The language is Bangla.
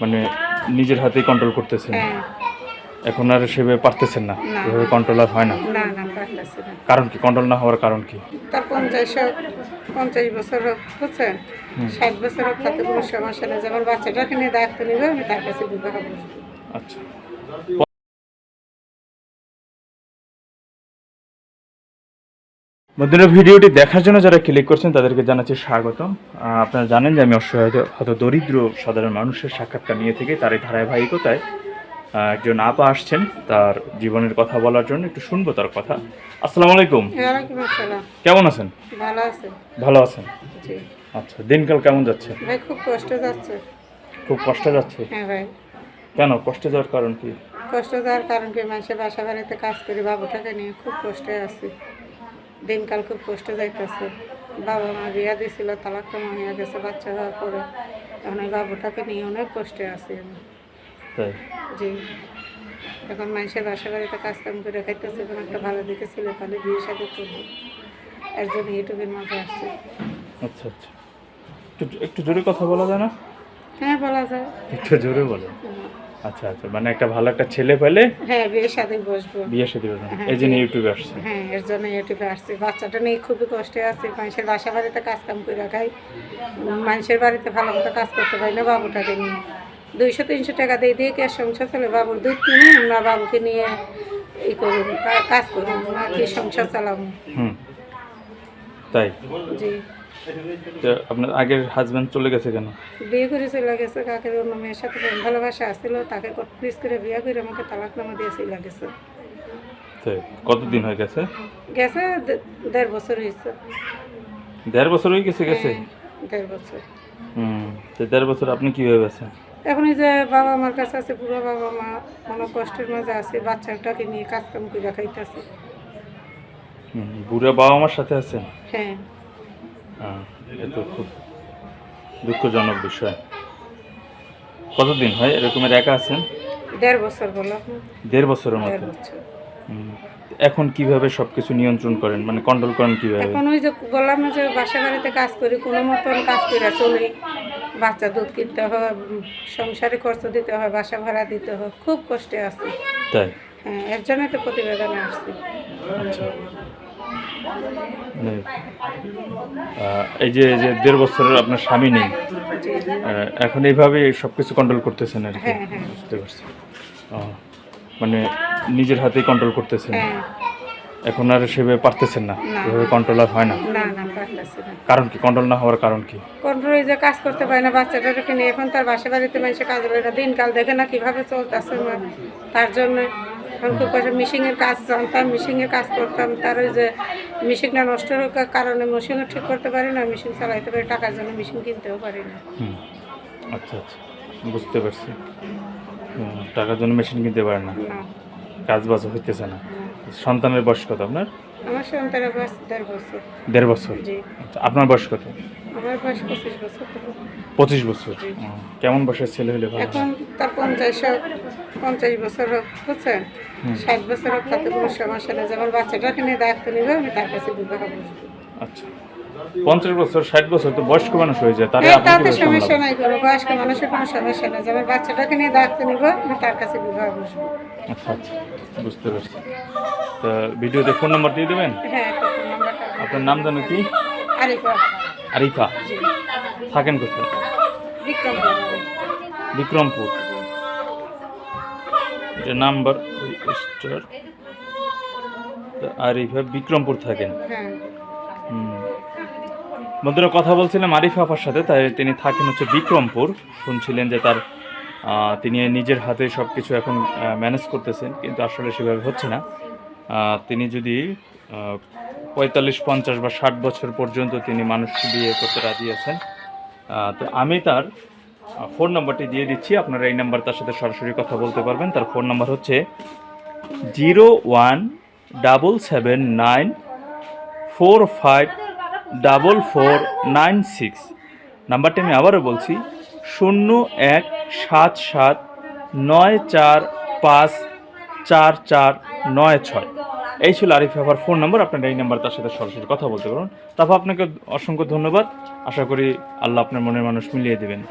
মানে নিজের হাতেই কন্ট্রোল করতেছেন। হ্যাঁ। এখন আর সেভাবে পারতেছেন না। এভাবে কন্ট্রোল আর হয় না। কারণ কি? কন্ট্রোল না হওয়ার কারণ কি? তার পঞ্চাশ পঞ্চাশ বছর হচ্ছে। বুঝছেন ষাট বছর তাতে কোনো সমস্যা নেই। যেমন বাচ্চাটাকে নিয়ে দায়িত্ব নেবে আমি তার কাছে বিবাহ আচ্ছা। বন্ধুরা ভিডিওটি দেখার জন্য যারা ক্লিক করছেন তাদেরকে জানাচ্ছি স্বাগতম। আপনারা জানেন যে আমি অসহায় হয়তো দরিদ্র সাধারণ মানুষের সাক্ষাৎকার নিয়ে থেকে তার এই ধারাবাহিকতায় একজন আপা আসছেন। তার জীবনের কথা বলার জন্য একটু শুনব তার কথা। আসসালামু আলাইকুম। কেমন আছেন? ভালো আছে। ভালো আছেন? আচ্ছা দিনকাল কেমন যাচ্ছে? ভাই খুব কষ্ট যাচ্ছে। খুব কষ্ট যাচ্ছে? হ্যাঁ ভাই। কেন? কষ্টে যাওয়ার কারণ কি? কষ্ট যাওয়ার কারণ কি? মানুষের বাসা বাড়িতে কাজ করি বাবুটাকে নিয়ে খুব কষ্টে আছি। দিনকাল খুব কষ্ট যাইতেছে। বাবা মা বিয়া দিয়েছিল তালাক তো হয়ে গেছে বাচ্চা হওয়ার পরে। এখন এই বাবুটাকে নিয়ে অনেক কষ্টে আছি আমি। জি। এখন মানুষের বাসা বাড়িতে কাজ কাম করে খাইতেছে এখন একটা ভালো দিকে ছিল তাহলে বিয়ে সাথে করব। একজন ইউটিউবের মাঝে আসছে আচ্ছা আচ্ছা। একটু একটু জোরে কথা বলা যায় না? হ্যাঁ বলা যায়। একটু জোরে বলো। আচ্ছা আচ্ছা মানে একটা ভালো একটা ছেলে পেলে হ্যাঁ বিয়ের সাথে বসবো। বিয়ে সাথে করবেন এই জন্য ইউটিউবে আসছে। হ্যাঁ এর জন্য ইউটিউবে আসছে। বাচ্চাটা নিয়ে খুবই কষ্টে আছে। মানুষের বাসা বাড়িতে কাজ কাম করে রাখাই মানুষের বাড়িতে ভালো মতো কাজ করতে পারি না বাবুটাকে নিয়ে। দুইশো তিনশো টাকা দিয়ে দিয়ে কি সংসার চলে বাবুর দুধ কিনে আমরা বাবুকে নিয়ে ই করুন কাজ করুন কি সংসার চালাবো? হুম। তাই? জি। আপনার আগের হাজব্যান্ড চলে গেছে কেন? বিয়ে করে চলে গেছে কাকের অন্য মেয়ের সাথে ভালোবাসা আসছিল তাকে প্লিজ করে বিয়ে করে আমাকে তালাক নামা দিয়ে চলে গেছে। কতদিন হয়ে গেছে? গেছে দেড় বছর হয়েছে। দেড় বছর হয়ে গেছে গেছে? হ্যাঁ, দেড় বছর। হুম দেড় বছর আপনি কীভাবে আছেন? এখন এই যে বাবা আমার কাছে আছে পুরো বাবা মা অনেক কষ্টের মাঝে আছে বাচ্চাটাকে নিয়ে কাজ কাম করে খাইতেছে। হুম বুড়া বাবা মার সাথে আছেন? হ্যাঁ। এ তো খুব দুঃখজনক বিষয়। কতদিন হয় এরকমের একা আছেন? দেড় বছর বলো দেড় বছরের মতো। এখন কীভাবে সবকিছু নিয়ন্ত্রণ করেন? মানে কন্ট্রোল করেন কীভাবে? এখন ওই যে বললাম যে বাসা বাড়িতে কাজ করি কোনো মতন কাজ করে চলি। বাচ্চা দুধ কিনতে হয় সংসারে খরচ দিতে হয় বাসা ভাড়া দিতে হয়। খুব কষ্টে আছি। তাই? হ্যাঁ এর জন্য তো প্রতিবেদনে আসছি। আচ্ছা। এই যে যে দেড় বছরের আপনার স্বামী নেই এখন এইভাবে সব কিছু কন্ট্রোল করতেছেন আর কি? হ্যাঁ, হ্যাঁ। বুঝতে পারছি। মানে নিজের হাতেই কন্ট্রোল করতেছেন। হ্যাঁ। এখন আর সেভাবে পারতেছেন না। এভাবে কন্ট্রোল আর হয় না। কারণ কি? কন্ট্রোল না হওয়ার কারণ কি? কন্ট্রোলে যে কাজ করতে পারে না বাচ্চাটাকে নিয়ে। এখন তার বাসা বাড়িতে মানুষে কাজ দিনকাল দেখে না কীভাবে চলতেছে তার জন্য। এখন খুব কষ্ট মিশিংয়ের কাজ জানতাম মিশিংয়ের কাজ করতাম তার ওই যে মিশিংটা নষ্ট হওয়ার কারণে মেশিনও ঠিক করতে পারি না মেশিন চালাইতে পারি টাকার জন্য মেশিন কিনতেও পারি না। আচ্ছা আচ্ছা বুঝতে পারছি। টাকার জন্য মেশিন কিনতে পারে না। কাজ বাজ হইতেছে না। সন্তানের বয়স কত আপনার? আমার সন্তানের বয়স দেড় বছর। দেড় বছর। জি। আপনার বয়স কত? আমার বয়স পঁচিশ বছর পঁচিশ বছর। কেমন বয়সের ছেলে হলে ভালো? এখন তার পঞ্চাশ হোক পঞ্চাশ বছর হোক বুঝছেন ষাট বছর হোক তাতে কোনো সমস্যা নেই। যেমন বাচ্চাটাকে নিয়ে দায়িত্ব নেবে আমি তার কাছে বিবাহ বসবো আচ্ছা। পঞ্চাশ বছর ষাট বছর তো বয়স্ক মানুষ হয়ে যায় তাহলে আপনি তাতে সমস্যা নাই কোনো বয়স্ক মানুষের কোনো সমস্যা নেই। যেমন বাচ্চাটাকে নিয়ে দায়িত্ব নিব আমি তার কাছে বিবাহ বসবো আচ্ছা আচ্ছা বুঝতে পারছি। তা ভিডিওতে ফোন নাম্বার দিয়ে দেবেন? হ্যাঁ ফোন নাম্বারটা। আপনার নাম জানো কি? আরিফা আরিফা থাকেন কোথায়? বিক্রমপুর। এটা নাম্বার স্টার আরিফা বিক্রমপুর থাকেন। হ্যাঁ। বন্ধুরা কথা বলছিলাম আরিফ আপার সাথে তাই তিনি থাকেন হচ্ছে বিক্রমপুর। শুনছিলেন যে তার তিনি নিজের হাতে সব কিছু এখন ম্যানেজ করতেছেন কিন্তু আসলে সেভাবে হচ্ছে না। তিনি যদি পঁয়তাল্লিশ, পঞ্চাশ বা ষাট বছর পর্যন্ত তিনি মানুষকে বিয়ে করতে রাজি আছেন তো আমি তার ফোন নাম্বারটি দিয়ে দিচ্ছি। আপনারা এই নাম্বার তার সাথে সরাসরি কথা বলতে পারবেন। তার ফোন নাম্বার হচ্ছে zero one double seven nine four five double four nine six. নাম্বারটি আমি আবারও বলছি, শূন্য এক সাত সাত নয় চার পাঁচ চার চার নয় ছয়। এই ছিল আরিফ আবার ফোন নম্বর, আপনার এই নাম্বার তার সাথে সরাসরি কথা বলতে পারুন। তারপর আপনাকে অসংখ্য ধন্যবাদ। আশা করি আল্লাহ আপনার মনের মানুষ মিলিয়ে দেবেন।